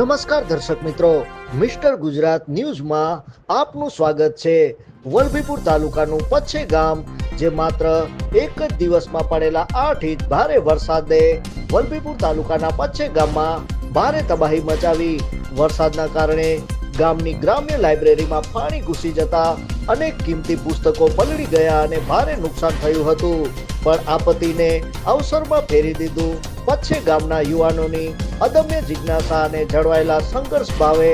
નમસ્કાર દર્શક મિત્રો, મિસ્ટર ગુજરાત ન્યૂઝમાં આપનું સ્વાગત છે વલભીપુર તાલુકાનું પચ્છે ગામ, જે માત્ર એક જ દિવસમાં પડેલા આઠ ઇંચ ભારે વરસાદે વલભીપુર તાલુકાના પચ્છે ગામમાં ભારે તબાહી મચાવી. વરસાદના કારણે ગામની ગ્રામ્ય લાઇબ્રેરીમાં પાણી ઘૂસી જતા અનેક કિંમતી પુસ્તકો પલળી ગયા અને ભારે નુકસાન થયું હતું. પણ આપત્તિને અવસરમાં ફેરી દીધું પચ્છે ગામના યુવાનોની અદમ્ય જિજ્ઞાસા અને જળવાયેલા સંઘર્ષ ભાવે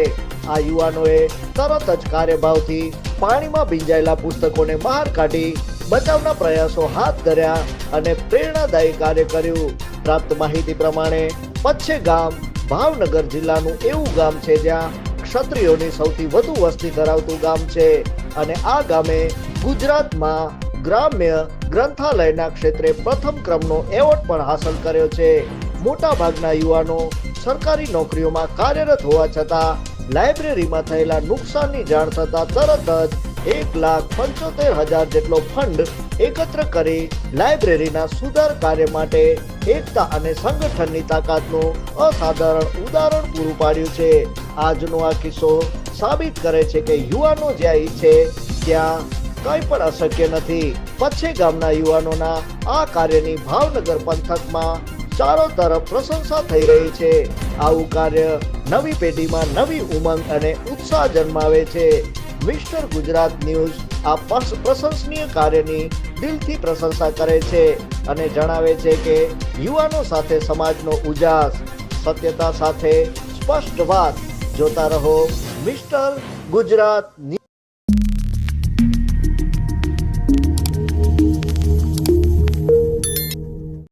આ યુવાનોએ તરત જ કાર્યભાવથી પાણીમાં ભીંજાયેલા પુસ્તકોને બહાર કાઢી બચાવના પ્રયાસો હાથ ધર્યા અને પ્રેરણાદાયી કાર્ય કર્યું. પ્રાપ્ત માહિતી પ્રમાણે પચ્છે ગામ ભાવનગર જિલ્લાનું એવું ગામ છે જ્યાં ક્ષત્રિયોની સૌથી વધુ વસ્તી ધરાવતું ગામ છે અને આ ગામે ગુજરાતમાં ગ્રામ્ય ગ્રંથાલયના ક્ષેત્રે પ્રથમ ક્રમનો એવોર્ડ પણ હાંસલ કર્યો છે. મોટા ભાગના યુવાનો સરકારી નોકરીઓમાં કાર્યરત હોવા છતાં લાઇબ્રેરીમાં થયેલા નુકસાનની જાણ થતાં તરત જ એક લાખ પંચોતેર હજાર જેટલો ફંડ એકત્ર કરી લાઇબ્રેરીના સુધાર કાર્ય માટે એકતા અને સંગઠનની તાકાતનું અસાધારણ ઉદાહરણ પૂરું પાડ્યું છે. આજનો આ કિસ્સો સાબિત કરે છે કે યુવાનો જ્યાં ઈચ્છે, ત્યાં કંઈ પણ અશક્ય નથી. પછી ગામના યુવાનોના આ કાર્યની ભાવનગર પંથકમાં ચારો તરફ પ્રશંસા થઈ રહી છે. આવું કાર્ય નવી પેઢીમાં નવી ઉમંગ અને ઉત્સાહ જન્માવે છે. મિસ્ટર ગુજરાત ન્યૂઝ આ પ્રશંસનીય કાર્યની દિલથી પ્રશંસા કરે છે અને જણાવે છે કે યુવાનો સાથે સમાજનો ઉજાસ, સત્યતા સાથે સ્પષ્ટ વાત. જોતા રહો મિસ્ટર ગુજરાત